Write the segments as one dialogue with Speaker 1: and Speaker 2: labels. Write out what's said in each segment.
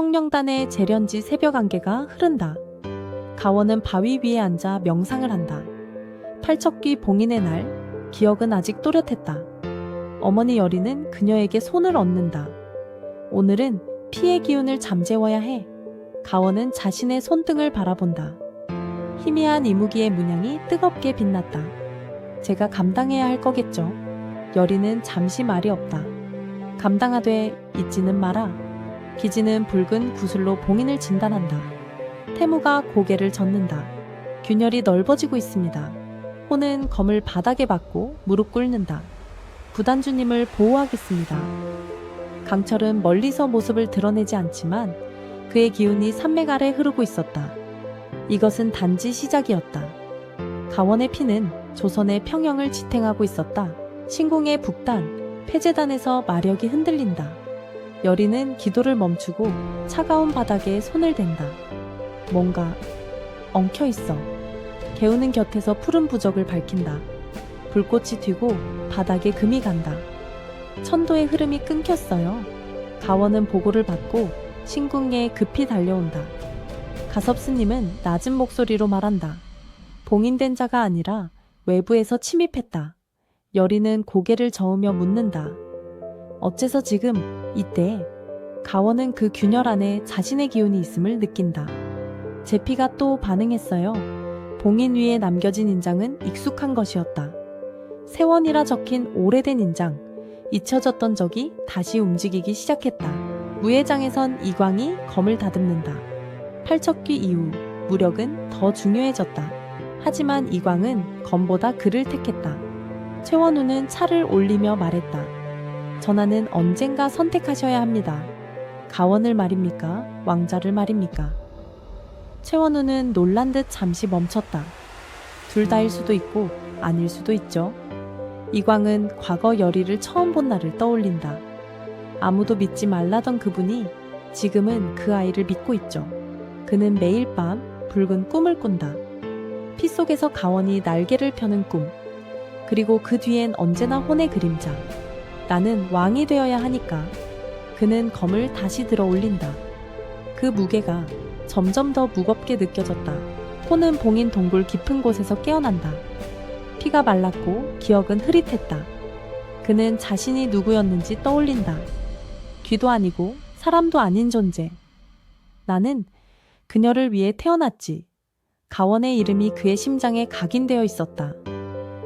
Speaker 1: 청령단의 재련지 새벽 안개가 흐른다. 가원은 바위 위에 앉아 명상을 한다. 팔척귀 봉인의 날, 기억은 아직 또렷했다. 어머니 여리는 그녀에게 손을 얹는다. 오늘은 피의 기운을 잠재워야 해. 가원은 자신의 손등을 바라본다. 희미한 이무기의 문양이 뜨겁게 빛났다. 제가 감당해야 할 거겠죠. 여리는 잠시 말이 없다. 감당하되 잊지는 마라. 기지는 붉은 구슬로 봉인을 진단한다. 태무가 고개를 젓는다. 균열이 넓어지고 있습니다. 호는 검을 바닥에 박고 무릎 꿇는다. 부단주님을 보호하겠습니다. 강철은 멀리서 모습을 드러내지 않지만 그의 기운이 산맥 아래 흐르고 있었다. 이것은 단지 시작이었다. 가원의 피는 조선의 평영을 지탱하고 있었다. 신궁의 북단, 폐제단에서 마력이 흔들린다. 여리는 기도를 멈추고 차가운 바닥에 손을 댄다. 뭔가 엉켜 있어. 개우는 곁에서 푸른 부적을 밝힌다. 불꽃이 튀고 바닥에 금이 간다. 천도의 흐름이 끊겼어요. 가원은 보고를 받고 신궁에 급히 달려온다. 가섭스님은 낮은 목소리로 말한다. 봉인된 자가 아니라 외부에서 침입했다. 여리는 고개를 저으며 묻는다. 어째서 지금 이때 가원은 그 균열 안에 자신의 기운이 있음을 느낀다. 제피가 또 반응했어요. 봉인 위에 남겨진 인장은 익숙한 것이었다. 세원이라 적힌 오래된 인장, 잊혀졌던 적이 다시 움직이기 시작했다. 무예장에선 이광이 검을 다듬는다. 팔척귀 이후 무력은 더 중요해졌다. 하지만 이광은 검보다 그를 택했다. 최원우는 차를 올리며 말했다. 전하는 언젠가 선택하셔야 합니다. 가원을 말입니까? 왕자를 말입니까? 최원우는 놀란 듯 잠시 멈췄다. 둘 다일 수도 있고 아닐 수도 있죠. 이광은 과거 열의를 처음 본 날을 떠올린다. 아무도 믿지 말라던 그분이 지금은 그 아이를 믿고 있죠. 그는 매일 밤 붉은 꿈을 꾼다. 피 속에서 가원이 날개를 펴는 꿈. 그리고 그 뒤엔 언제나 혼의 그림자. 나는 왕이 되어야 하니까. 그는 검을 다시 들어 올린다. 그 무게가 점점 더 무겁게 느껴졌다. 혼은 봉인 동굴 깊은 곳에서 깨어난다. 피가 말랐고 기억은 흐릿했다. 그는 자신이 누구였는지 떠올린다. 귀도 아니고 사람도 아닌 존재. 나는 그녀를 위해 태어났지. 가원의 이름이 그의 심장에 각인되어 있었다.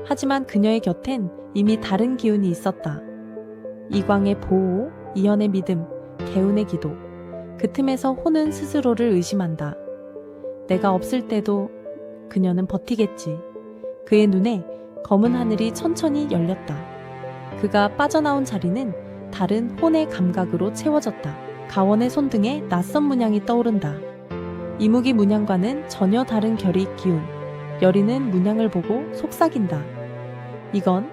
Speaker 1: 하지만 그녀의 곁엔 이미 다른 기운이 있었다. 이광의 보호, 이연의 믿음, 개운의 기도. 그 틈에서 호는 스스로를 의심한다. 내가 없을 때도 그녀는 버티겠지. 그의 눈에 검은 하늘이 천천히 열렸다. 그가 빠져나온 자리는 다른 혼의 감각으로 채워졌다. 가원의 손등에 낯선 문양이 떠오른다. 이무기 문양과는 전혀 다른 결의 기운. 여리는 문양을 보고 속삭인다. 이건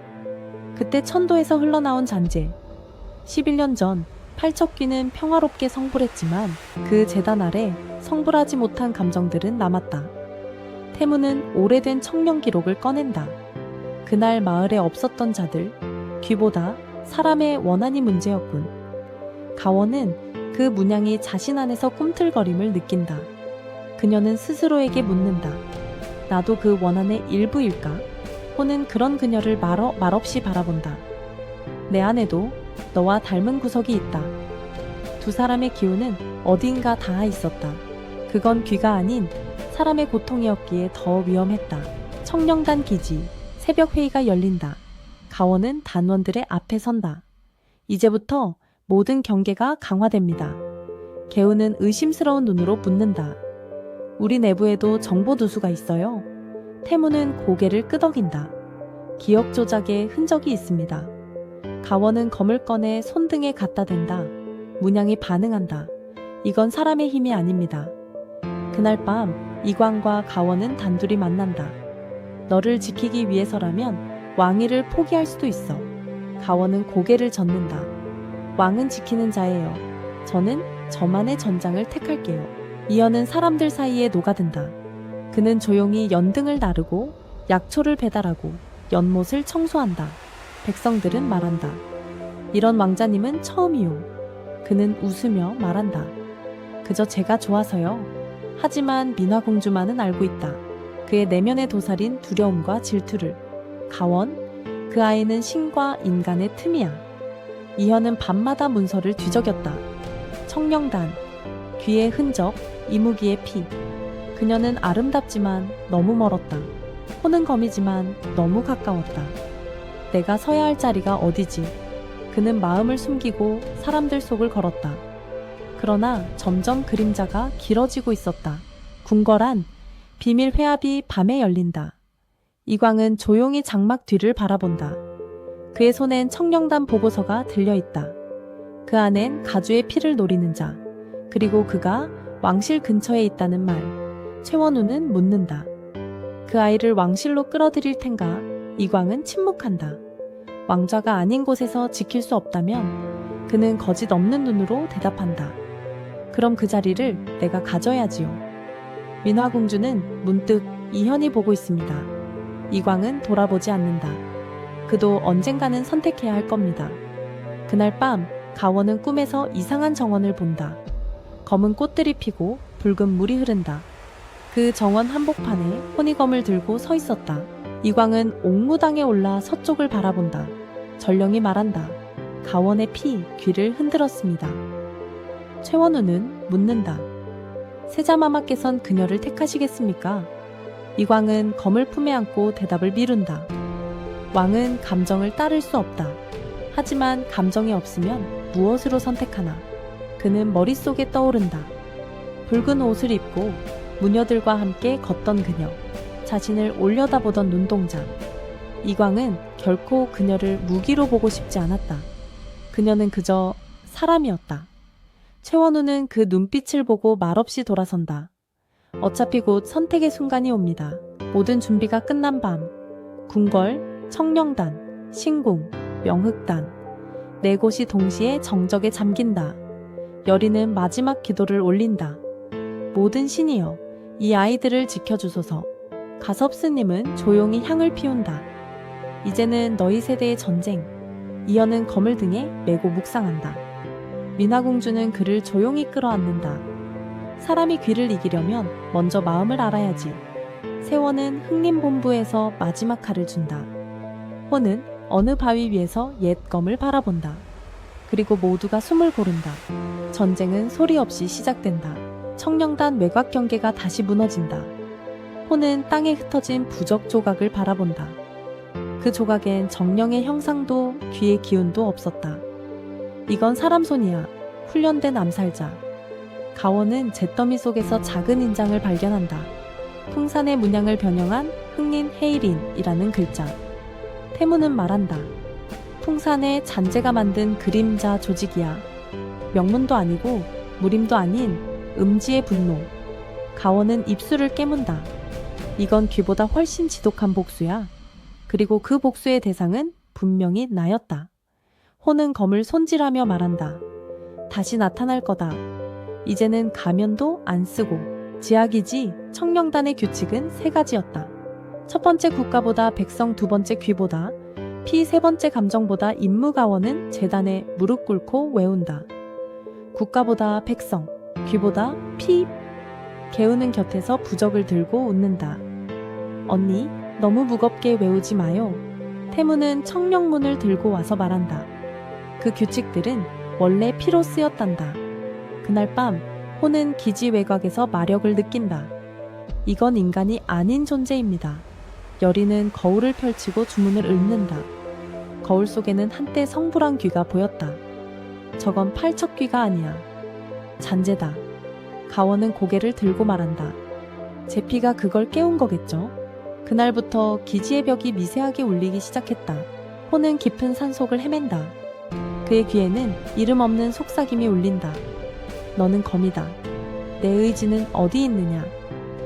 Speaker 1: 그때 천도에서 흘러나온 잔재. 11년 전 팔척귀는 평화롭게 성불했지만 그 재단 아래 성불하지 못한 감정들은 남았다. 태무는 오래된 청년 기록을 꺼낸다. 그날 마을에 없었던 자들, 귀보다 사람의 원한이 문제였군. 가원은 그 문양이 자신 안에서 꿈틀거림을 느낀다. 그녀는 스스로에게 묻는다. 나도 그 원한의 일부일까? 호는 그런 그녀를 말어, 말없이 바라본다. 내 안에도 너와 닮은 구석이 있다. 두 사람의 기운은 어딘가 닿아 있었다. 그건 귀가 아닌 사람의 고통이었기에 더 위험했다. 청령단 기지, 새벽 회의가 열린다. 가원은 단원들의 앞에 선다. 이제부터 모든 경계가 강화됩니다. 개우는 의심스러운 눈으로 묻는다. 우리 내부에도 정보 누수가 있어요. 태무는 고개를 끄덕인다. 기억 조작에 흔적이 있습니다. 가원은 검을 꺼내 손등에 갖다 댄다. 문양이 반응한다. 이건 사람의 힘이 아닙니다. 그날 밤 이광과 가원은 단둘이 만난다. 너를 지키기 위해서라면 왕위를 포기할 수도 있어. 가원은 고개를 젓는다. 왕은 지키는 자예요. 저는 저만의 전장을 택할게요. 이어는 사람들 사이에 녹아든다. 그는 조용히 연등을 나르고 약초를 배달하고 연못을 청소한다. 백성들은 말한다. 이런 왕자님은 처음이요. 그는 웃으며 말한다. 그저 제가 좋아서요. 하지만 민화공주만은 알고 있다. 그의 내면의 도살인 두려움과 질투를. 가원, 그 아이는 신과 인간의 틈이야. 이현은 밤마다 문서를 뒤적였다. 청령단, 귀의 흔적, 이무기의 피. 그녀는 아름답지만 너무 멀었다. 호는 검이지만 너무 가까웠다. 내가 서야 할 자리가 어디지? 그는 마음을 숨기고 사람들 속을 걸었다. 그러나 점점 그림자가 길어지고 있었다. 궁궐안 비밀 회합이 밤에 열린다. 이광은 조용히 장막 뒤를 바라본다. 그의 손엔 청령단 보고서가 들려 있다. 그 안엔 가주의 피를 노리는 자, 그리고 그가 왕실 근처에 있다는 말. 최원우는 묻는다. 그 아이를 왕실로 끌어들일 텐가? 이광은 침묵한다. 왕좌가 아닌 곳에서 지킬 수 없다면 그는 거짓 없는 눈으로 대답한다. 그럼 그 자리를 내가 가져야지요. 민화공주는 문득 이현이 보고 있습니다. 이광은 돌아보지 않는다. 그도 언젠가는 선택해야 할 겁니다. 그날 밤 가원은 꿈에서 이상한 정원을 본다. 검은 꽃들이 피고 붉은 물이 흐른다. 그 정원 한복판에 혼이검을 들고 서 있었다. 이광은 옥무당에 올라 서쪽을 바라본다. 전령이 말한다. 가원의 피 귀를 흔들었습니다. 최원우는 묻는다. 세자마마께선 그녀를 택하시겠습니까? 이광은 검을 품에 안고 대답을 미룬다. 왕은 감정을 따를 수 없다. 하지만 감정이 없으면 무엇으로 선택하나? 그는 머릿속에 떠오른다. 붉은 옷을 입고 무녀들과 함께 걷던 그녀. 자신을 올려다보던 눈동자. 이광은 결코 그녀를 무기로 보고 싶지 않았다. 그녀는 그저 사람이었다. 최원우는 그 눈빛을 보고 말없이 돌아선다. 어차피 곧 선택의 순간이 옵니다. 모든 준비가 끝난 밤. 궁궐, 청령단, 신궁, 명흑단. 네 곳이 동시에 정적에 잠긴다. 여리는 마지막 기도를 올린다. 모든 신이여, 이 아이들을 지켜주소서. 가섭 스님은 조용히 향을 피운다. 이제는 너희 세대의 전쟁. 이어는 검을 등에 메고 묵상한다. 민화공주는 그를 조용히 끌어안는다. 사람이 귀를 이기려면 먼저 마음을 알아야지. 세원은 흥림본부에서 마지막 칼을 준다. 호는 어느 바위 위에서 옛 검을 바라본다. 그리고 모두가 숨을 고른다. 전쟁은 소리 없이 시작된다. 청령단 외곽 경계가 다시 무너진다. 호는 땅에 흩어진 부적 조각을 바라본다. 그 조각엔 정령의 형상도 귀의 기운도 없었다. 이건 사람 손이야. 훈련된 암살자. 가원은 잿더미 속에서 작은 인장을 발견한다. 풍산의 문양을 변형한 흑린 헤이린이라는 글자. 태무는 말한다. 풍산의 잔재가 만든 그림자 조직이야. 명문도 아니고 무림도 아닌 음지의 분노. 가원은 입술을 깨문다. 이건 귀보다 훨씬 지독한 복수야. 그리고 그 복수의 대상은 분명히 나였다. 호는 검을 손질하며 말한다. 다시 나타날 거다. 이제는 가면도 안 쓰고 지약이지 청령단의 규칙은 세 가지였다. 첫 번째 국가보다 백성 두 번째 귀보다 피 세 번째 감정보다 임무가원은 재단에 무릎 꿇고 외운다. 국가보다 백성, 귀보다 피 개우는 곁에서 부적을 들고 웃는다. 언니, 너무 무겁게 외우지 마요. 태무는 청령문을 들고 와서 말한다. 그 규칙들은 원래 피로 쓰였단다. 그날 밤 호는 기지 외곽에서 마력을 느낀다. 이건 인간이 아닌 존재입니다. 여리는 거울을 펼치고 주문을 읊는다. 거울 속에는 한때 성불한 귀가 보였다. 저건 팔척귀가 아니야. 잔재다. 가원은 고개를 들고 말한다. 제 피가 그걸 깨운 거겠죠? 그날부터 기지의 벽이 미세하게 울리기 시작했다. 호는 깊은 산속을 헤맨다. 그의 귀에는 이름 없는 속삭임이 울린다. 너는 검이다. 내 의지는 어디 있느냐?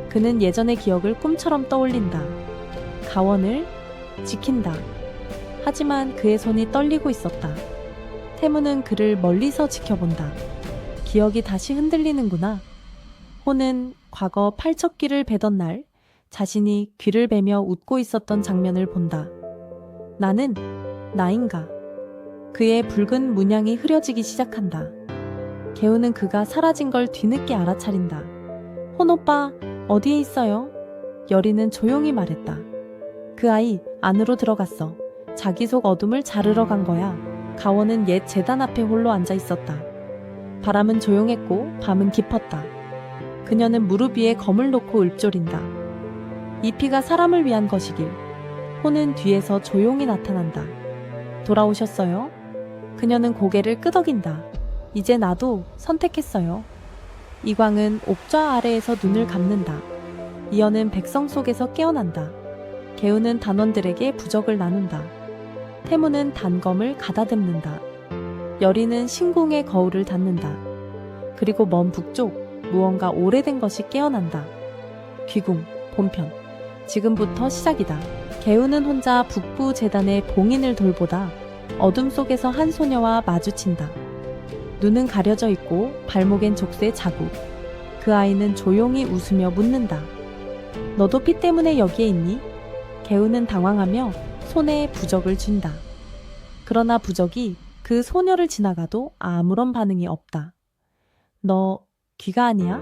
Speaker 1: 그는 예전의 기억을 꿈처럼 떠올린다. 가원을 지킨다. 하지만 그의 손이 떨리고 있었다. 태무는 그를 멀리서 지켜본다. 기억이 다시 흔들리는구나. 호는 과거 팔척귀를 베던 날 자신이 귀를 베며 웃고 있었던 장면을 본다. 나는 나인가? 그의 붉은 문양이 흐려지기 시작한다. 개우는 그가 사라진 걸 뒤늦게 알아차린다. 혼 오빠, 어디에 있어요? 여리는 조용히 말했다. 그 아이 안으로 들어갔어. 자기 속 어둠을 자르러 간 거야. 가원은 옛 재단 앞에 홀로 앉아 있었다. 바람은 조용했고 밤은 깊었다. 그녀는 무릎 위에 검을 놓고 읊조린다. 이 피가 사람을 위한 것이길. 호는 뒤에서 조용히 나타난다. 돌아오셨어요? 그녀는 고개를 끄덕인다. 이제 나도 선택했어요. 이광은 옥좌 아래에서 눈을 감는다. 이어는 백성 속에서 깨어난다. 개우는 단원들에게 부적을 나눈다. 태무는 단검을 가다듬는다. 여리는 신궁의 거울을 닫는다. 그리고 먼 북쪽 무언가 오래된 것이 깨어난다. 귀궁, 본편. 지금부터 시작이다. 개우는 혼자 북부 재단의 봉인을 돌보다 어둠 속에서 한 소녀와 마주친다. 눈은 가려져 있고 발목엔 족쇄 자국. 그 아이는 조용히 웃으며 묻는다. 너도 피 때문에 여기에 있니? 개우는 당황하며 손에 부적을 쥔다. 그러나 부적이 그 소녀를 지나가도 아무런 반응이 없다. 너 귀가 아니야?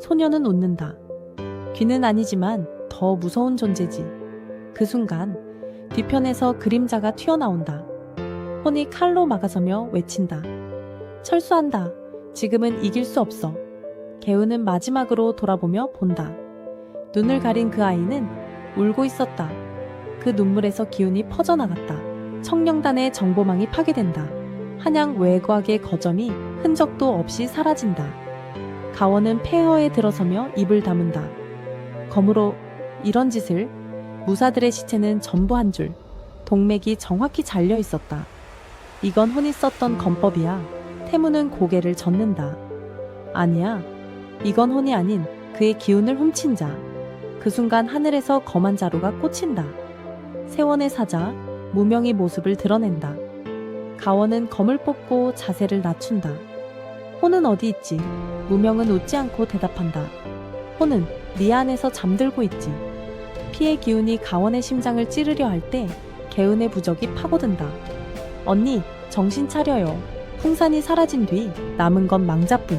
Speaker 1: 소녀는 웃는다. 귀는 아니지만 더 무서운 존재지. 그 순간 뒤편에서 그림자가 튀어나온다. 혼이 칼로 막아서며 외친다. 철수한다. 지금은 이길 수 없어. 개우는 마지막으로 돌아보며 본다. 눈을 가린 그 아이는 울고 있었다. 그 눈물에서 기운이 퍼져나갔다. 청령단의 정보망이 파괴된다. 한양 외곽의 거점이 흔적도 없이 사라진다. 가원은 폐허에 들어서며 입을 다문다. 검으로 이런 짓을 무사들의 시체는 전부 한 줄, 동맥이 정확히 잘려 있었다. 이건 혼이 썼던 검법이야. 태무는 고개를 젓는다. 아니야. 이건 혼이 아닌 그의 기운을 훔친 자. 그 순간 하늘에서 검한 자루가 꽂힌다. 세원의 사자, 무명의 모습을 드러낸다. 가원은 검을 뽑고 자세를 낮춘다. 호는 어디 있지? 무명은 웃지 않고 대답한다. 호는 네 안에서 잠들고 있지. 피의 기운이 가원의 심장을 찌르려 할 때 개운의 부적이 파고든다. 언니, 정신 차려요. 풍산이 사라진 뒤 남은 건 망자뿐.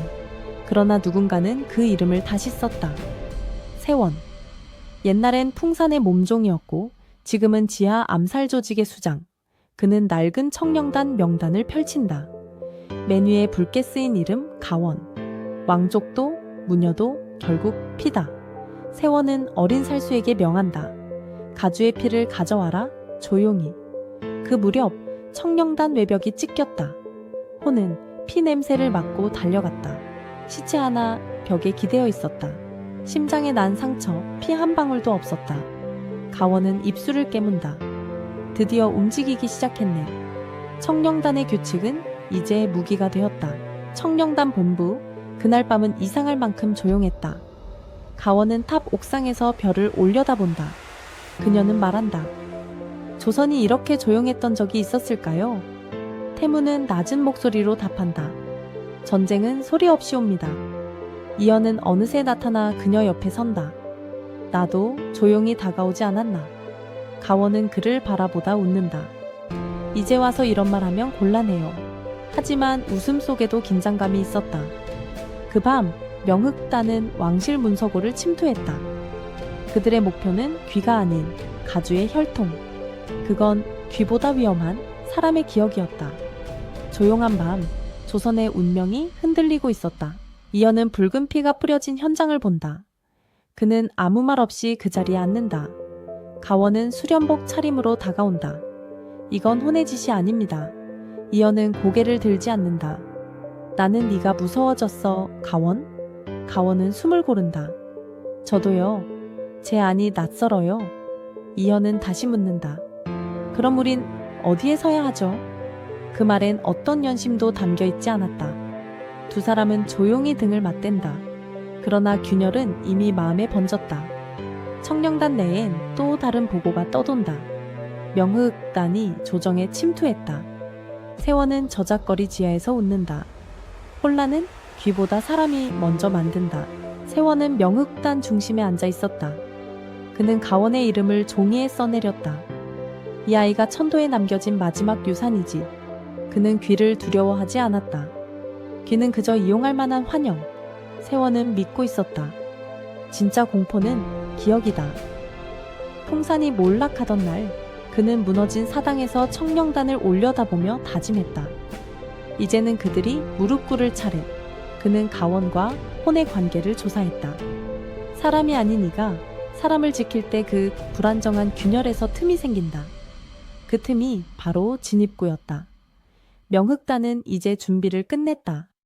Speaker 1: 그러나 누군가는 그 이름을 다시 썼다. 세원. 옛날엔 풍산의 몸종이었고 지금은 지하 암살 조직의 수장. 그는 낡은 청령단 명단을 펼친다. 맨 위에 붉게 쓰인 이름 가원. 왕족도 무녀도 결국 피다. 세원은 어린 살수에게 명한다. 가주의 피를 가져와라 조용히. 그 무렵 청령단 외벽이 찢겼다. 호는 피 냄새를 맡고 달려갔다. 시체 하나 벽에 기대어 있었다. 심장에 난 상처, 피 한 방울도 없었다. 가원은 입술을 깨문다. 드디어 움직이기 시작했네. 청령단의 규칙은 이제 무기가 되었다. 청령단 본부, 그날 밤은 이상할 만큼 조용했다. 가원은 탑 옥상에서 별을 올려다본다. 그녀는 말한다. 조선이 이렇게 조용했던 적이 있었을까요? 태무는 낮은 목소리로 답한다. 전쟁은 소리 없이 옵니다. 이연은 어느새 나타나 그녀 옆에 선다. 나도 조용히 다가오지 않았나. 가원은 그를 바라보다 웃는다. 이제 와서 이런 말 하면 곤란해요. 하지만 웃음 속에도 긴장감이 있었다. 그 밤 명흑단은 왕실 문서고를 침투했다. 그들의 목표는 귀가 아닌 가주의 혈통. 그건 귀보다 위험한 사람의 기억이었다. 조용한 밤, 조선의 운명이 흔들리고 있었다. 이연은 붉은 피가 뿌려진 현장을 본다. 그는 아무 말 없이 그 자리에 앉는다. 가원은 수련복 차림으로 다가온다. 이건 혼의 짓이 아닙니다. 이연은 고개를 들지 않는다. 나는 네가 무서워졌어, 가원? 가원은 숨을 고른다. 저도요. 제 안이 낯설어요. 이연은 다시 묻는다. 그럼 우린 어디에 서야 하죠? 그 말엔 어떤 연심도 담겨 있지 않았다. 두 사람은 조용히 등을 맞댄다. 그러나 균열은 이미 마음에 번졌다. 청령단 내엔 또 다른 보고가 떠돈다. 명흑단이 조정에 침투했다. 세원은 저작거리 지하에서 웃는다. 혼란은 귀보다 사람이 먼저 만든다. 세원은 명흑단 중심에 앉아 있었다. 그는 가원의 이름을 종이에 써내렸다. 이 아이가 천도에 남겨진 마지막 유산이지. 그는 귀를 두려워하지 않았다. 귀는 그저 이용할 만한 환영. 세원은 믿고 있었다. 진짜 공포는 기억이다. 풍산이 몰락하던 날, 그는 무너진 사당에서 청령단을 올려다보며 다짐했다. 이제는 그들이 무릎 꿇을 차례. 그는 가원과 혼의 관계를 조사했다. 사람이 아닌 이가 사람을 지킬 때 그 불안정한 균열에서 틈이 생긴다. 그 틈이 바로 진입구였다. 명흑단은 이제 준비를 끝냈다.